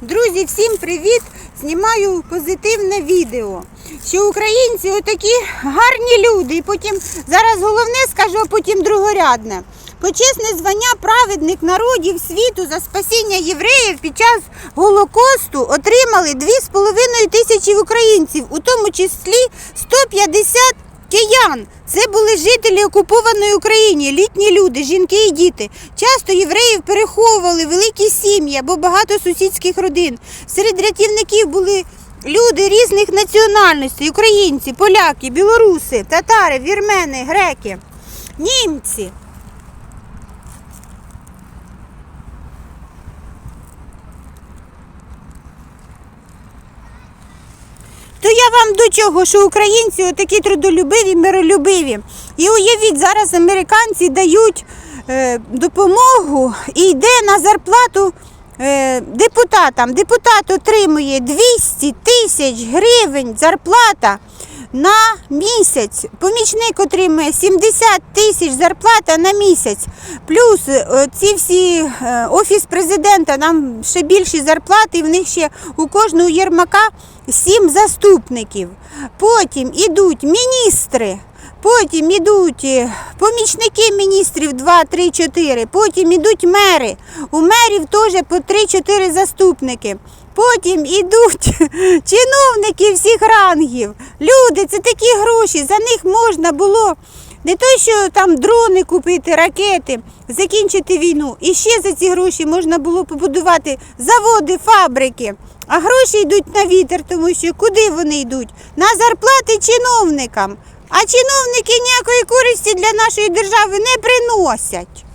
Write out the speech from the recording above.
Друзі, всім привіт! Знімаю позитивне відео. Що українці отакі гарні люди. І потім зараз головне скажу, а потім другорядне. Почесне звання праведник народів світу за спасіння євреїв під час Голокосту отримали 2,5 тисячі українців, у тому числі 150 киян. Це були жителі окупованої України, літні люди, жінки і діти. Часто євреїв переховували великі сім'ї або багато сусідських родин. Серед рятівників були люди різних національностей: українці, поляки, білоруси, татари, вірмени, греки, німці. То я вам до чого, що українці такі трудолюбиві, миролюбиві. І уявіть, зараз американці дають е, допомогу і йде на зарплату е, депутатам. Депутат отримує 200 тисяч гривень зарплата на місяць. Помічник отримує 70 тисяч зарплата на місяць. Плюс е, ці всі е, офіс президента нам ще більші зарплати, і в них ще у кожного Єрмака сім заступників. Потім ідуть міністри. Потім ідуть е, помічники міністрів 2, 3, 4, потім ідуть мери. У мерів теж по 3-4 заступники. Потім ідуть чиновники всіх рангів. Люди, це такі гроші, за них можна було не то, що там дрони купити, ракети, закінчити війну. І ще за ці гроші можна було побудувати заводи, фабрики. А гроші йдуть на вітер, тому що куди вони йдуть? На зарплати чиновникам. А чиновники ніякої користі для нашої держави не приносять.